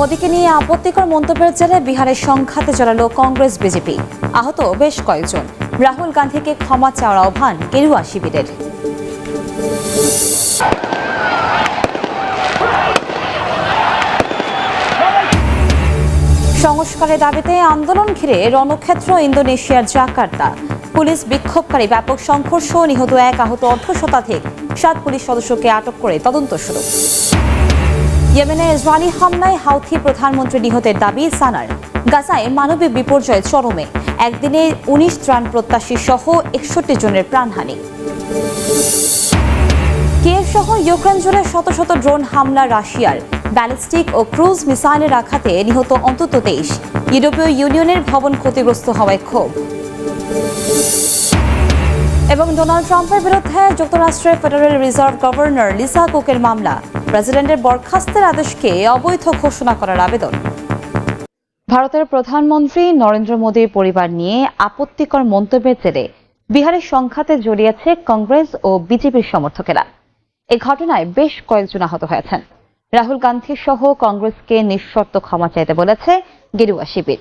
মোদীকে নিয়ে আপত্তিকর মন্তব্যের জেরে বিহারের সংঘাতে জড়ালো কংগ্রেস, বিজেপি। আহত বেশ কয়েকজন। রাহুল গান্ধীকে ক্ষমা চাওয়ার আহ্বান গেরুয়া শিবিরের। সংস্কারের দাবিতে আন্দোলন ঘিরে রণক্ষেত্র, ইন্দোনেশিয়ার জাকার্তা। পুলিশ বিক্ষোভকারী ব্যাপক সংঘর্ষ, নিহত এক আহত অর্ধ শতাধিক। সাত পুলিশ সদস্যকে আটক করে তদন্ত শুরু। ইয়েমেনে ইসরায়েলি হামলায় হাউথি প্রধানমন্ত্রী নিহতের দাবি সানার। গাজায় মানবিক বিপর্যয় চরমে। একদিনে উনিশ ত্রাণ প্রত্যাশী সহ একষট্টি জনের প্রাণহানি। কিয়েভ সহ ইউক্রেন জুড়ে শত শত ড্রোন হামলা রাশিয়ার। ব্যালিস্টিক ও ক্রুজ মিসাইলের আঘাতে নিহত অন্তত তেইশ। ইউরোপীয় ইউনিয়নের ভবন ক্ষতিগ্রস্ত হওয়ায় ক্ষোভ। এবং ডোনাল্ড ট্রাম্পের বিরুদ্ধে যুক্তরাষ্ট্রের ফেডারেল রিজার্ভ গভর্নর লিসা কুকের মামলা। প্রেসিডেন্টের বরখাস্তের আদেশকে অবৈধ ঘোষণা করার আবেদন। ভারতের প্রধানমন্ত্রী নরেন্দ্র মোদীর পরিবার নিয়ে আপত্তিকর মন্তব্যের জেরে বিহারের সংঘাতে জড়িয়েছে কংগ্রেস ও বিজেপির সমর্থকেরা। এ ঘটনায় বেশ কয়েকজন আহত হয়েছেন। রাহুল গান্ধী সহ কংগ্রেসকে নিঃশর্ত ক্ষমা চাইতে বলেছে গেরুয়া শিবির।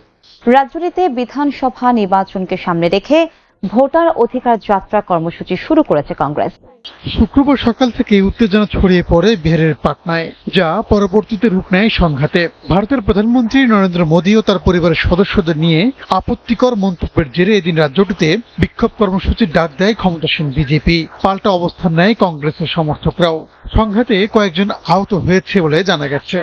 রাজ্যটিতে বিধানসভা নির্বাচনকে সামনে রেখে ভোটার অধিকার যাত্রা কর্মসূচি শুরু করেছে কংগ্রেস। শুক্রবার সকাল থেকে উত্তেজনা ছড়িয়ে পড়ে বিহারের পাটনায়, যা পরবর্তীতে রূপ নেয় সংঘাতে। ভারতের প্রধানমন্ত্রী নরেন্দ্র মোদী ও তার পরিবারের সদস্যদের নিয়ে আপত্তিকর মন্তব্যের জেরে এদিন রাজ্যটিতে বিক্ষোভ কর্মসূচির ডাক দেয় ক্ষমতাসীন বিজেপি। পাল্টা অবস্থান নেয় কংগ্রেসের সমর্থকরাও। সংঘাতে কয়েকজন আহত হয়েছে বলে জানা গেছে।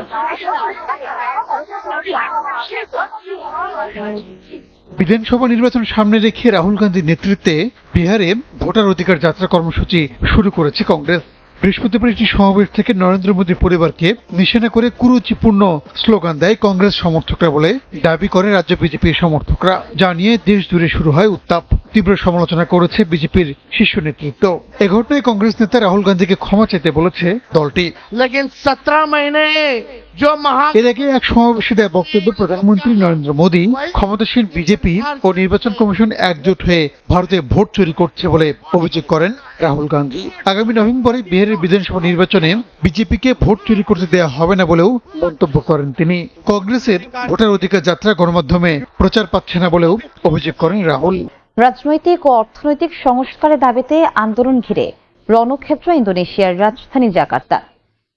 বিধানসভা নির্বাচন সামনে রেখে রাহুল গান্ধীর নেতৃত্বে বিহারে ভোটার অধিকার যাত্রা কর্মসূচি শুরু করেছে কংগ্রেস। বৃহস্পতিবার একটি সমাবেশ থেকে নরেন্দ্র মোদীর পরিবারকে নিশানা করে কুরুচিপূর্ণ স্লোগান দেয় কংগ্রেস সমর্থকরা বলে দাবি করে রাজ্য বিজেপির সমর্থকরা। জানিয়ে দেশ জুড়ে শুরু হয় উত্তাপ। তীব্র সমালোচনা করেছে বিজেপির শীর্ষ নেতৃত্ব। এ ঘটনায় কংগ্রেস নেতা রাহুল গান্ধীকে ক্ষমা চাইতে বলেছে দলটি। এর আগে এক সমাবেশে দেয় বক্তব্য প্রধানমন্ত্রী নরেন্দ্র মোদী ক্ষমতাসীন বিজেপি ও নির্বাচন কমিশন একজোট হয়ে ভারতে ভোট চুরি করছে বলে অভিযোগ করেন রাহুল গান্ধী। আগামী নভেম্বরে বিহারের বিধানসভা নির্বাচনে বিজেপিকে ভোট চুরি করতে দেওয়া হবে না বলেও মন্তব্য করেন তিনি। কংগ্রেসের ভোটার অধিকার যাত্রা গণমাধ্যমে প্রচার পাচ্ছে না বলেও অভিযোগ করেন রাহুল। রাজনৈতিক ও অর্থনৈতিক সংস্কারের দাবিতে আন্দোলন ঘিরে রণক্ষেত্র ইন্দোনেশিয়ার রাজধানী জাকার্তা।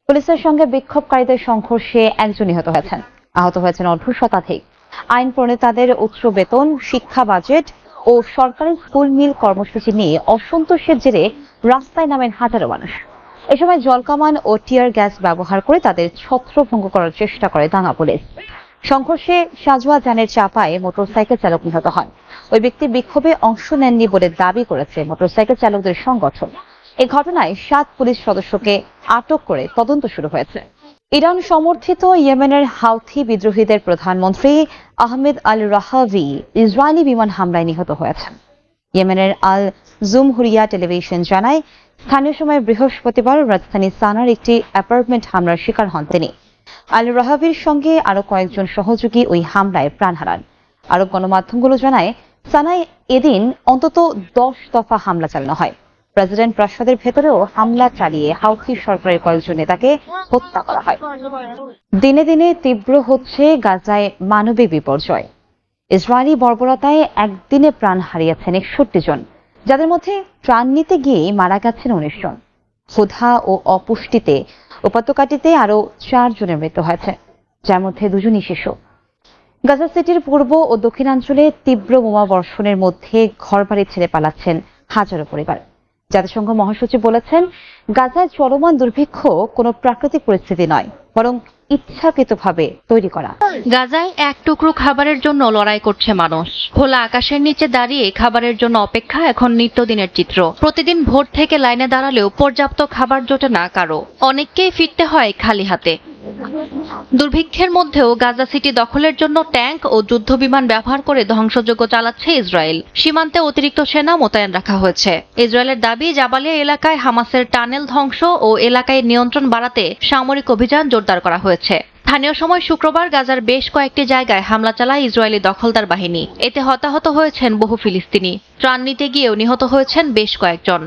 পুলিশের সঙ্গে বিক্ষোভকারীদের সংঘর্ষে একজন নিহত হয়েছেন। আহত হয়েছেন অর্ধ শতাধিক। আইন প্রণেতাদের উচ্চ বেতন, শিক্ষা বাজেট ও সরকারি স্কুল মিল কর্মসূচি নিয়ে অসন্তোষের জেরে রাস্তায় নামেন হাজারো মানুষ। এ সময় জলকামান ও টিয়ার গ্যাস ব্যবহার করে তাদের ছত্রভঙ্গ করার চেষ্টা করে দাঙ্গা পুলিশ। সংঘর্ষে সাজোয়া যানের চাপায় মোটরসাইকেল চালক নিহত হন। ওই ব্যক্তি বিক্ষোভে অংশ নেননি বলে দাবি করেছে মোটরসাইকেল চালকদের সংগঠন। এই ঘটনায় সাত পুলিশ সদস্যকে আটক করে তদন্ত শুরু হয়েছে। ইরান সমর্থিত ইয়েমেনের হাউথি বিদ্রোহীদের প্রধানমন্ত্রী আহমেদ আল রাহাভি ইসরায়েলি বিমান হামলায় নিহত হয়েছেন। ইয়েমেনের আল জুমহুরিয়া টেলিভিশন জানায়, স্থানীয় সময় বৃহস্পতিবার রাজধানী সানার একটি অ্যাপার্টমেন্ট হামলার শিকার হন তিনি। আল রাহাবির সঙ্গে আরও কয়েকজন সহযোগী ওই হামলায় প্রাণ হারান। আরব গণমাধ্যমগুলো জানায় সানায় এদিন অন্তত দশ দফা হামলা চালানো হয়। প্রেসিডেন্ট প্রাসাদের ভেতরেও হামলা চালিয়ে হাউথি সরকারের কয়েকজন নেতাকে হত্যা করা হয়। দিনে দিনে তীব্র হচ্ছে গাজায় মানবিক বিপর্যয়। ইসরায়েলি বর্বরতায় একদিনে প্রাণ হারিয়েছেন একষট্টি জন, যাদের মধ্যে প্রাণ নিতে গিয়ে মারা গেছেন উনিশ জন। ক্ষুধা ও অপুষ্টিতে উপত্যকাটিতে আরও চারজনের মৃত্যু হয়েছে, যার মধ্যে দুজনই শিশু। গাজা সিটির পূর্ব ও দক্ষিণাঞ্চলে তীব্র বোমা বর্ষণের মধ্যে ঘর বাড়ি ছেড়ে পালাচ্ছেন হাজারো পরিবার। জাতিসংঘ মহাসচিব বলেছেন, গাজায় চলমান দুর্ভিক্ষ কোনো প্রাকৃতিক পরিস্থিতি নয়, বরং ইচ্ছাকৃতভাবে তৈরি করা। গাজায় এক টুকরো খাবারের জন্য লড়াই করছে মানুষ। খোলা আকাশের নিচে দাঁড়িয়ে খাবারের জন্য অপেক্ষা এখন নিত্যদিনের চিত্র। প্রতিদিন ভোর থেকে লাইনে দাঁড়ালেও পর্যাপ্ত খাবার জোটে না কারও। অনেককেই ফিরতে হয় খালি হাতে। দুর্ভিক্ষের মধ্যেও গাজা সিটি দখলের জন্য ট্যাঙ্ক ও যুদ্ধ বিমান ব্যবহার করে ধ্বংসযজ্ঞ চালাচ্ছে ইসরায়েল। সীমান্তে অতিরিক্ত সেনা মোতায়েন রাখা হয়েছে। ইসরায়েলের দাবি, জাবালিয়া এলাকায় হামাসের টানেল ধ্বংস ও এলাকায় নিয়ন্ত্রণ বাড়াতে সামরিক অভিযান জোরদার করা হয়েছে। স্থানীয় সময় শুক্রবার গাজার বেশ কয়েকটি জায়গায় হামলা চালায় ইসরায়েলি দখলদার বাহিনী। এতে হতাহত হয়েছেন বহু ফিলিস্তিনি। ত্রাণ নিতে গিয়েও নিহত হয়েছেন বেশ কয়েকজন।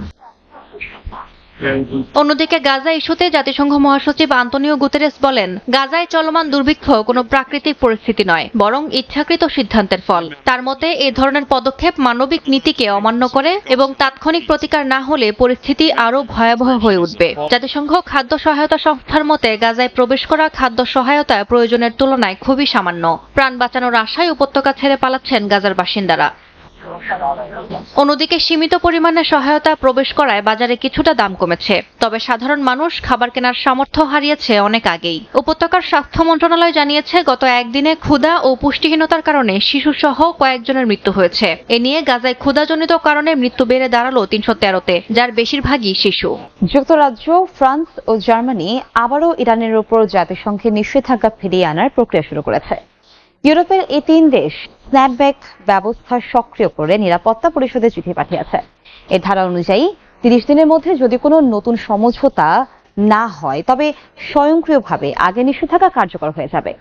অন্যদিকে গাজা ইস্যুতে জাতিসংঘ মহাসচিব আন্তনিও গুতেরেস বলেন, গাজায় চলমান দুর্ভিক্ষ কোনো প্রাকৃতিক পরিস্থিতি নয়, বরং ইচ্ছাকৃত সিদ্ধান্তের ফল। তার মতে, এ ধরনের পদক্ষেপ মানবিক নীতিকে অমান্য করে এবং তাৎক্ষণিক প্রতিকার না হলে পরিস্থিতি আরও ভয়াবহ হয়ে উঠবে। জাতিসংঘ খাদ্য সহায়তা সংস্থার মতে, গাজায় প্রবেশ করা খাদ্য সহায়তা প্রয়োজনের তুলনায় খুবই সামান্য। প্রাণ বাঁচানোর আশায় উপত্যকা ছেড়ে পালাচ্ছেন গাজার বাসিন্দারা। অন্যদিকে সীমিত পরিমাণে সহায়তা প্রবেশ করায় বাজারে কিছুটা দাম কমেছে। তবে সাধারণ মানুষ খাবার কেনার সামর্থ্য হারিয়েছে অনেক আগেই। উপত্যকার স্বাস্থ্য মন্ত্রণালয় জানিয়েছে, গত একদিনে ক্ষুধা ও পুষ্টিহীনতার কারণে শিশুসহ কয়েকজনের মৃত্যু হয়েছে। এ নিয়ে গাজায় ক্ষুধাজনিত কারণে মৃত্যু বেড়ে দাঁড়াল তিনশো তেরোতে, যার বেশিরভাগই শিশু। যুক্তরাজ্য, ফ্রান্স ও জার্মানি আবারও ইরানের উপর জাতিসংঘের নিষেধাজ্ঞা ফিরিয়ে আনার প্রক্রিয়া শুরু করেছে। ইউরোপের এই তিন দেশ স্ন্যাপব্যাক ব্যবস্থা সক্রিয় করে নিরাপত্তা পরিষদে চিঠি পাঠিয়েছে। এর ধারা অনুযায়ী তিরিশ দিনের মধ্যে যদি কোনো নতুন সমঝোতা না হয়, তবে স্বয়ংক্রিয়ভাবে আগে নিষেধাজ্ঞা কার্যকর হয়ে যাবে।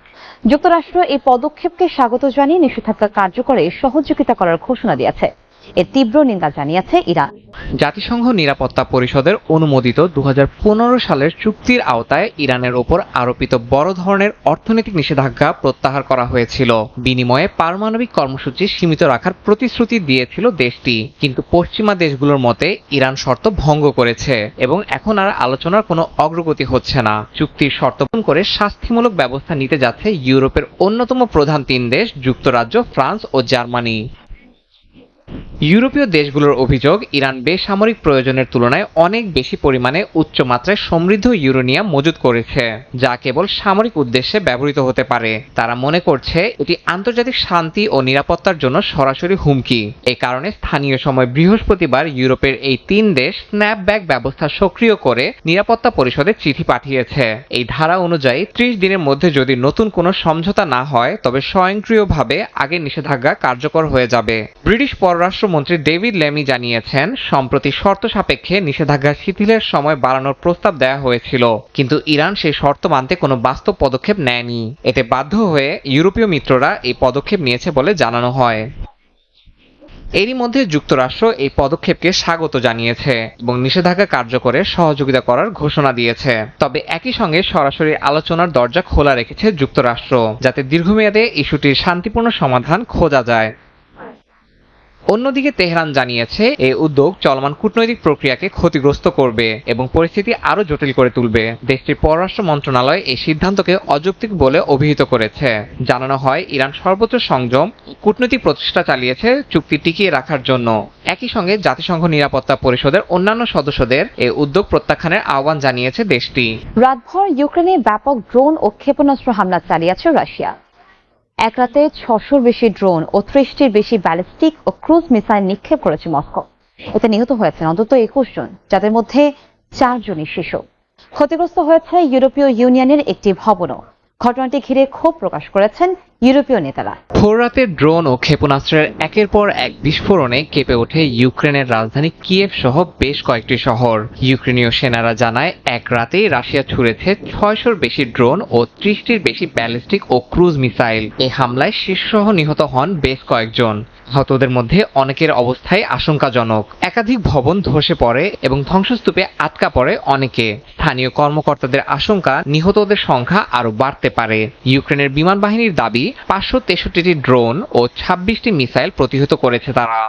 যুক্তরাষ্ট্র এই পদক্ষেপকে স্বাগত জানিয়ে নিষেধাজ্ঞা কার্যকরে সহযোগিতা করার ঘোষণা দিয়েছে। এর তীব্র নিন্দা জানিয়েছে ইরান। জাতিসংঘ নিরাপত্তা পরিষদের অনুমোদিত দু সালের চুক্তির আওতায় ইরানের ওপর আরোপিত বড় ধরনের অর্থনৈতিক নিষেধাজ্ঞা প্রত্যাহার করা হয়েছিল। বিনিময়ে পারমাণবিক কর্মসূচি সীমিত রাখার প্রতিশ্রুতি দিয়েছিল দেশটি। কিন্তু পশ্চিমা দেশগুলোর মতে ইরান শর্ত ভঙ্গ করেছে এবং এখন আর আলোচনার কোনো অগ্রগতি হচ্ছে না। চুক্তির শর্ত করে শাস্তিমূলক ব্যবস্থা নিতে যাচ্ছে ইউরোপের অন্যতম প্রধান তিন দেশ, যুক্তরাজ্য, ফ্রান্স ও জার্মানি। ইউরোপীয় দেশগুলোর অভিযোগ, ইরান বেসামরিক প্রয়োজনের তুলনায় অনেক বেশি পরিমাণে উচ্চ মাত্রায় সমৃদ্ধ ইউরেনিয়াম মজুত করেছে, যা কেবল সামরিক উদ্দেশ্যে ব্যবহৃত হতে পারে। তারা মনে করছে, এটি আন্তর্জাতিক শান্তি ও নিরাপত্তার জন্য সরাসরি হুমকি। এ কারণে স্থানীয় সময় বৃহস্পতিবার ইউরোপের এই তিন দেশ স্ন্যাপব্যাক ব্যবস্থা সক্রিয় করে নিরাপত্তা পরিষদে চিঠি পাঠিয়েছে। এই ধারা অনুযায়ী ত্রিশ দিনের মধ্যে যদি নতুন কোনো সমঝোতা না হয়, তবে স্বয়ংক্রিয়ভাবে আগের নিষেধাজ্ঞা কার্যকর হয়ে যাবে। ব্রিটিশ পররাষ্ট্রমন্ত্রী ডেভিড লেমি জানিয়েছেন, সম্প্রতি শর্ত সাপেক্ষে নিষেধাজ্ঞা শিথিলের সময় বাড়ানোর প্রস্তাব দেওয়া হয়েছিল। কিন্তু ইরান সেই শর্ত মানতে কোনো বাস্তব পদক্ষেপ নেয়নি। এতে বাধ্য হয়ে ইউরোপীয় মিত্ররা এই পদক্ষেপ নিয়েছে বলে জানানো হয়। এরই মধ্যে যুক্তরাষ্ট্র এই পদক্ষেপকে স্বাগত জানিয়েছে এবং নিষেধাজ্ঞা কার্যকরে সহযোগিতা করার ঘোষণা দিয়েছে। তবে একই সঙ্গে সরাসরি আলোচনার দরজা খোলা রেখেছে যুক্তরাষ্ট্র, যাতে দীর্ঘমেয়াদে ইস্যুটির শান্তিপূর্ণ সমাধান খোঁজা যায়। অন্যদিকে তেহরান জানিয়েছে এই উদ্যোগ চলমান কূটনৈতিক প্রক্রিয়াকে ক্ষতিগ্রস্ত করবে এবং পরিস্থিতি আরও জটিল করে তুলবে। দেশটির পররাষ্ট্র মন্ত্রণালয় এই সিদ্ধান্তকে অযৌক্তিক বলে অভিহিত করেছে। জানানো হয়, ইরান সর্বোচ্চ সংযম, কূটনৈতিক প্রচেষ্টা চালিয়েছে, চুক্তি টিকিয়ে রাখার জন্য। একই সঙ্গে জাতিসংঘ নিরাপত্তা পরিষদের অন্যান্য সদস্যদের এই উদ্যোগ প্রত্যাখ্যানের আহ্বান জানিয়েছে দেশটি। রাতভর ইউক্রেনে ব্যাপক ড্রোন ও ক্ষেপণাস্ত্র হামলা চালিয়েছে রাশিয়া। এক রাতে ছশোর বেশি ড্রোন ও ত্রিশটির বেশি ব্যালিস্টিক ও ক্রুজ মিসাইল নিক্ষেপ করেছে মস্কো। এতে নিহত হয়েছেন অন্তত একুশ জন, যাদের মধ্যে চারজনই শিশু। ক্ষতিগ্রস্ত হয়েছে ইউরোপীয় ইউনিয়নের একটি ভবনও। ঘটনাটি ঘিরে ক্ষোভ প্রকাশ করেছেন ইউরোপীয় নেতারা। ভোররাতে ড্রোন ও ক্ষেপণাস্ত্রের একের পর এক বিস্ফোরণে কেঁপে ওঠে ইউক্রেনের রাজধানী কিয়েভ সহ বেশ কয়েকটি শহর। ইউক্রেনীয় সেনারা জানায়, এক রাতেই রাশিয়া ছুড়েছে ছয়শোর বেশি ড্রোন ও ত্রিশটির বেশি ব্যালিস্টিক ও ক্রুজ মিসাইল। এই হামলায় শীর্ষসহ নিহত হন বেশ কয়েকজন। হতদের মধ্যে অনেকের অবস্থায় আশঙ্কাজনক। একাধিক ভবন ধসে পড়ে এবং ধ্বংসস্তূপে আটকা পড়ে অনেকে। স্থানীয় কর্মকর্তাদের আশঙ্কা, নিহতদের সংখ্যা আরও বাড়তে পারে। ইউক্রেনের বিমান বাহিনীর দাবি পাঁচশো তেষট্টিটি ড্রোন ও ছাব্বিশটি মিসাইল প্রতিহত করেছে তারা।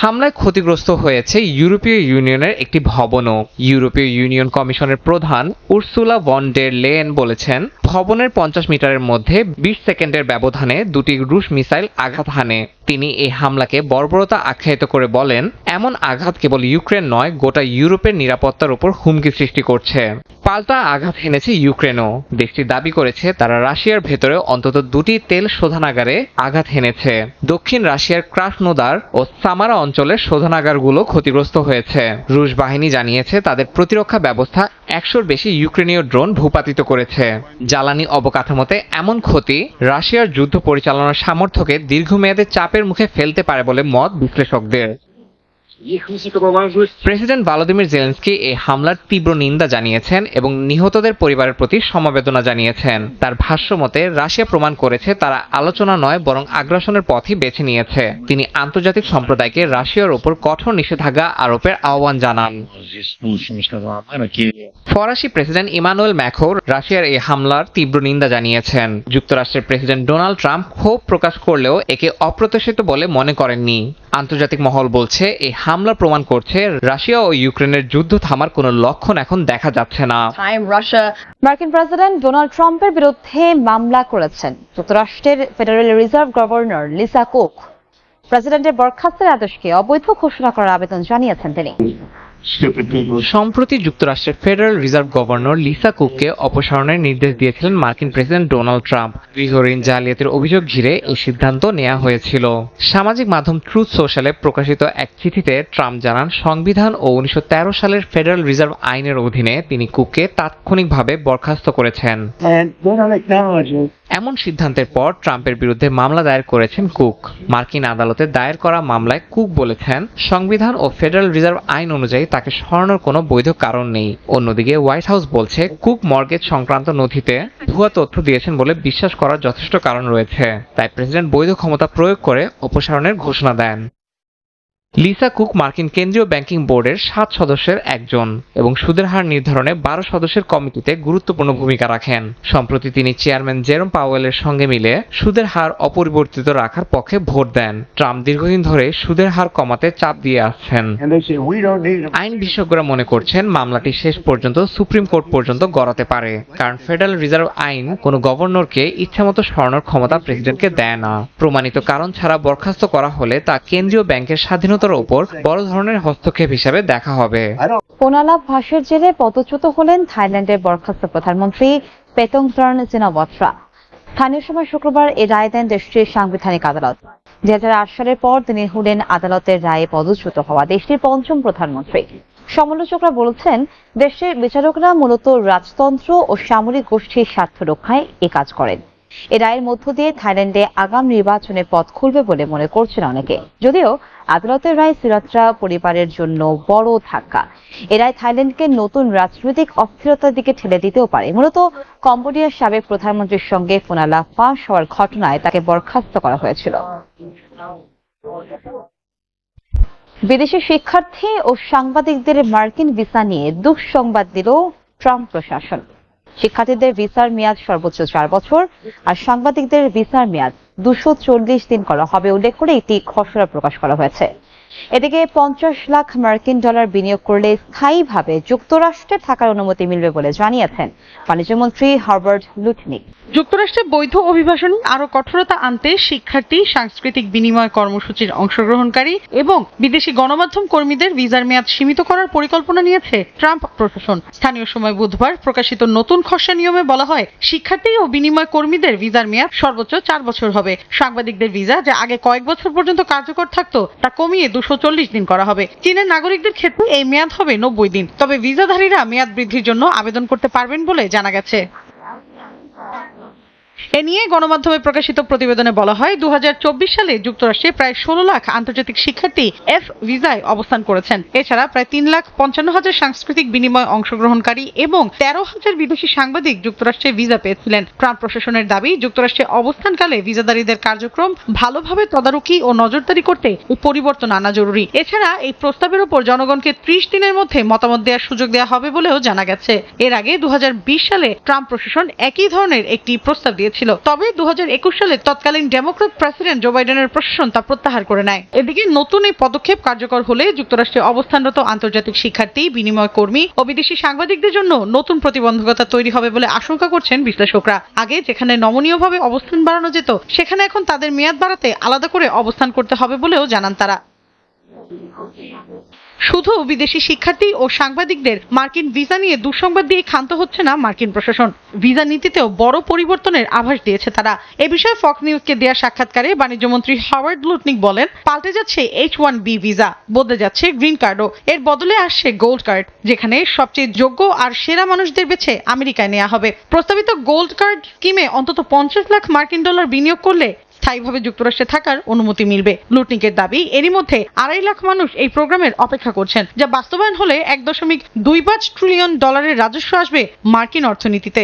হামলায় ক্ষতিগ্রস্ত হয়েছে ইউরোপীয় ইউনিয়নের একটি ভবনও। ইউরোপীয় ইউনিয়ন কমিশনের প্রধান উর্সুলা ভন ডের লেন বলেছেন, ভবনের পঞ্চাশ মিটারের মধ্যে বিশ সেকেন্ডের ব্যবধানে দুটি রুশ মিসাইল আঘাত হানে। তিনি এই হামলাকে বর্বরতা আখ্যায়িত করে বলেন, এমন আঘাত কেবল ইউক্রেন নয়, গোটা ইউরোপের নিরাপত্তার উপর হুমকি সৃষ্টি করছে। পাল্টা আঘাত হেনেছে ইউক্রেনও। দেশটি দাবি করেছে, তারা রাশিয়ার ভেতরে অন্তত দুটি তেল শোধনাগারে আঘাত হেনেছে। দক্ষিণ রাশিয়ার ক্রাসনোদার ও সামারা অঞ্চলের শোধনাগারগুলো ক্ষতিগ্রস্ত হয়েছে। রুশ বাহিনী জানিয়েছে, তাদের প্রতিরক্ষা ব্যবস্থা একশোর বেশি ইউক্রেনীয় ড্রোন ভূপাতিত করেছে। জ্বালানি অবকাঠামোতে এমন ক্ষতি রাশিয়ার যুদ্ধ পরিচালনার সামর্থ্যকে দীর্ঘমেয়াদে চাপের মুখে ফেলতে পারে বলে মত বিশ্লেষকদের। প্রেসিডেন্ট ভলোদিমির জেলেন্সকি এই হামলার তীব্র নিন্দা জানিয়েছেন এবং নিহতদের পরিবারের প্রতি সমবেদনা জানিয়েছেন। তার ভাষ্য মতে, রাশিয়া প্রমাণ করেছে তারা আলোচনা নয়, বরং আগ্রাসনের পথই বেছে নিয়েছে। তিনি আন্তর্জাতিক সম্প্রদায়কে রাশিয়ার উপর কঠোর নিষেধাজ্ঞা আরোপের আহ্বান জানান। ফরাসি প্রেসিডেন্ট ইমানুয়েল ম্যাখো রাশিয়ার এই হামলার তীব্র নিন্দা জানিয়েছেন। যুক্তরাষ্ট্রের প্রেসিডেন্ট ডোনাল্ড ট্রাম্প ক্ষোভ প্রকাশ করলেও একে অপ্রত্যাশিত বলে মনে করেননি। আন্তর্জাতিক মহল বলছে এই হামলা প্রমাণ করছে রাশিয়া ও ইউক্রেনের যুদ্ধ থামার কোনো লক্ষণ এখন দেখা যাচ্ছে না। মার্কিন প্রেসিডেন্ট ডোনাল্ড ট্রাম্পের বিরুদ্ধে মামলা করেছেন যুক্তরাষ্ট্রের federal reserve governor Lisa Cook. প্রেসিডেন্টের বরখাস্তের আদেশকে অবৈধ ঘোষণা করার আবেদন জানিয়েছেন তিনি। সম্প্রতি যুক্তরাষ্ট্রের ফেডারেল রিজার্ভ গভর্নর লিসা কুককে অপসারণের নির্দেশ দিয়েছিলেন মার্কিন প্রেসিডেন্ট ডোনাল্ড ট্রাম্প। গৃহঋণ জালিয়াতির অভিযোগ ঘিরে এই সিদ্ধান্ত নেওয়া হয়েছিল। সামাজিক মাধ্যম ট্রুথ সোশ্যালে প্রকাশিত এক চিঠিতে ট্রাম্প জানান সংবিধান ও উনিশশো তেরো সালের ফেডারেল রিজার্ভ আইনের অধীনে তিনি কুককে তাৎক্ষণিকভাবে বরখাস্ত করেছেন। এমন সিদ্ধান্তের পর ট্রাম্পের বিরুদ্ধে মামলা দায়ের করেছেন কুক। মার্কিন আদালতে দায়ের করা মামলায় কুক বলেছেন সংবিধান ও ফেডারেল রিজার্ভ আইন অনুযায়ী তাকে সরানোর কোনো বৈধ কারণ নেই। অন্যদিকে হোয়াইট হাউস বলছে, কুক মর্গেজ সংক্রান্ত নথিতে ভুয়া তথ্য দিয়েছেন বলে বিশ্বাস করার যথেষ্ট কারণ রয়েছে। তাই প্রেসিডেন্ট বৈধ ক্ষমতা প্রয়োগ করে অপসারণের ঘোষণা দেন। লিসা কুক মার্কিন কেন্দ্রীয় ব্যাংকিং বোর্ডের সাত সদস্যের একজন এবং সুদের হার নির্ধারণে বারো সদস্যের কমিটিতে গুরুত্বপূর্ণ ভূমিকা রাখেন। সম্প্রতি তিনি চেয়ারম্যান জেরম পাওয়েলের সঙ্গে মিলে সুদের হার অপরিবর্তিত রাখার পক্ষে ভোট দেন। ট্রাম্প দীর্ঘদিন ধরে সুদের হার কমাতে চাপ দিয়ে আসছেন। আইন বিশেষজ্ঞরা মনে করছেন মামলাটি শেষ পর্যন্ত সুপ্রিম কোর্ট পর্যন্ত গড়াতে পারে কারণ ফেডারেল রিজার্ভ আইন কোনো গভর্নরকে ইচ্ছামতো সরানোর ক্ষমতা প্রেসিডেন্টকে দেয় না। প্রমাণিত কারণ ছাড়া বরখাস্ত করা হলে তা কেন্দ্রীয় ব্যাংকের স্বাধীনতার উপর বড় ধরনের হস্তক্ষেপ হিসাবে দেখা হবে। পোনালাভ ভাসের জেরে পদচ্যুত হলেন থাইল্যান্ডের বরখাস্ত প্রধানমন্ত্রী পেতংপ্রাণ সিনাওয়াত্রা স্থানীয় সময় শুক্রবার এ রায় দেন দেশটির সাংবিধানিক আদালত। দুই হাজার আট সালের পর তিনি হলেন আদালতের রায়ে পদচ্যুত হওয়া দেশটির পঞ্চম প্রধানমন্ত্রী। সমালোচকরা বলছেন, দেশের বিচারকরা মূলত রাজতন্ত্র ও সামরিক গোষ্ঠীর স্বার্থ রক্ষায় এ কাজ করেন। এ রায়ের মধ্য দিয়ে থাইল্যান্ডে আগাম নির্বাচনে পথ খুলবে বলে মনে করছেন অনেকে। যদিও আদালতের রায় সিরাত্রা পরিবারের জন্য বড় ধাক্কা। এ রায় থাইল্যান্ডকে নতুন রাজনৈতিক অস্থিরতার দিকে ঠেলে দিতেও পারে। মূলত কম্বোডিয়ার সাবেক প্রধানমন্ত্রীর সঙ্গে ফোনালাপ ফাঁস হওয়ার ঘটনায় তাকে বরখাস্ত করা হয়েছিল। বিদেশি শিক্ষার্থী ও সাংবাদিকদের মার্কিন ভিসা নিয়ে দুঃসংবাদ দিল ট্রাম্প প্রশাসন। শিক্ষার্থীদের ভিসার মেয়াদ সর্বোচ্চ চার বছর আর সাংবাদিকদের ভিসার মেয়াদ দুশো দিন করা হবে উল্লেখ করে একটি খসড়া প্রকাশ করা হয়েছে। এদিকে পঞ্চাশ লাখ মার্কিন ডলার বিনিয়োগ করলে স্থায়ীভাবে যুক্তরাষ্ট্রে থাকার অনুমতি মিলবে বলে জানিয়েছেন বাণিজ্যমন্ত্রী হার্বার্ট লুটনিক যুক্তরাষ্ট্রে বৈধ অভিবাসন আরও কঠোরতা আনতে শিক্ষার্থী, সাংস্কৃতিক বিনিময় কর্মসূচির অংশগ্রহণকারী এবং বিদেশি গণমাধ্যম কর্মীদের ভিসার মেয়াদ সীমিত করার পরিকল্পনা নিয়েছে ট্রাম্প প্রশাসন। স্থানীয় সময় বুধবার প্রকাশিত নতুন খসড়া নিয়মে বলা হয়, শিক্ষার্থী ও বিনিময় কর্মীদের ভিসার মেয়াদ সর্বোচ্চ চার বছর হবে। সাংবাদিকদের ভিসা যা আগে কয়েক বছর পর্যন্ত কার্যকর থাকতো, তা কমিয়ে দুশো দিন করা হবে। চীনের নাগরিকদের ক্ষেত্রে এই মেয়াদ হবে নব্বই দিন। তবে ভিসাধারীরা মেয়াদ বৃদ্ধির জন্য আবেদন করতে পারবেন বলে জানা গেছে। এ নিয়ে গণমাধ্যমে প্রকাশিত প্রতিবেদনে বলা হয় দু হাজার চব্বিশ সালে যুক্তরাষ্ট্রে প্রায় ষোলো লাখ আন্তর্জাতিক শিক্ষার্থী এফ ভিসায় অবস্থান করেছেন। এছাড়া প্রায় তিন লাখ পঞ্চান্ন হাজার সাংস্কৃতিক বিনিময় অংশগ্রহণকারী এবং তেরো হাজার বিদেশি সাংবাদিক যুক্তরাষ্ট্রে ভিসা পেয়েছিলেন। ট্রাম্প প্রশাসনের দাবি, যুক্তরাষ্ট্রে অবস্থানকালে ভিসাদারীদের কার্যক্রম ভালোভাবে তদারকি ও নজরদারি করতে পরিবর্তন আনা জরুরি। এছাড়া এই প্রস্তাবের উপর জনগণকে ত্রিশ দিনের মধ্যে মতামত দেওয়ার সুযোগ দেওয়া হবে বলেও জানা গেছে। এর আগে দু হাজার বিশ সালে ট্রাম্প প্রশাসন একই ধরনের একটি প্রস্তাব দিয়েছিল। তবে দু হাজার একুশ সালে তৎকালীন ডেমোক্রেট প্রেসিডেন্ট জো বাইডেনের প্রশাসন তা প্রত্যাহার করে নেয়। এদিকে নতুন এই পদক্ষেপ কার্যকর হলে যুক্তরাষ্ট্রে অবস্থানরত আন্তর্জাতিক শিক্ষার্থী, বিনিময় কর্মী ও বিদেশি সাংবাদিকদের জন্য নতুন প্রতিবন্ধকতা তৈরি হবে বলে আশঙ্কা করছেন বিশ্লেষকরা। আগে যেখানে নমনীয়ভাবে অবস্থান বাড়ানো যেত, সেখানে এখন তাদের মেয়াদ বাড়াতে আলাদা করে অবস্থান করতে হবে বলেও জানান তারা। শুধু বিদেশি শিক্ষার্থী ও সাংবাদিকদের মার্কিন ভিসা নিয়ে দুঃসংবাদ দিয়ে ক্ষান্ত হচ্ছে না মার্কিন প্রশাসন। ভিসা নীতিতেও বড় পরিবর্তনের আভাস দিয়েছে তারা। এ বিষয়ে ফক্স নিউজকে দেওয়া সাক্ষাৎকারে বাণিজ্যমন্ত্রী হাওয়ার্ড লুটনিক বলেন, পাল্টে যাচ্ছে এইচ ওয়ান বি ভিসা, বদলে যাচ্ছে গ্রিন কার্ডও এর বদলে আসছে গোল্ড কার্ড, যেখানে সবচেয়ে যোগ্য আর সেরা মানুষদের বেছে আমেরিকায় নেওয়া হবে। প্রস্তাবিত গোল্ড কার্ড স্কিমে অন্তত পঞ্চাশ লাখ মার্কিন ডলার বিনিয়োগ করলে স্থায়ীভাবে যুক্তরাষ্ট্রে থাকার অনুমতি মিলবে। লুটনিকের দাবি, এরই মধ্যে আড়াই লাখ মানুষ এই প্রোগ্রামের অপেক্ষা করছেন, যা বাস্তবায়ন হলে এক দশমিক দুই পাঁচ ট্রিলিয়ন ডলারের রাজস্ব আসবে মার্কিন অর্থনীতিতে।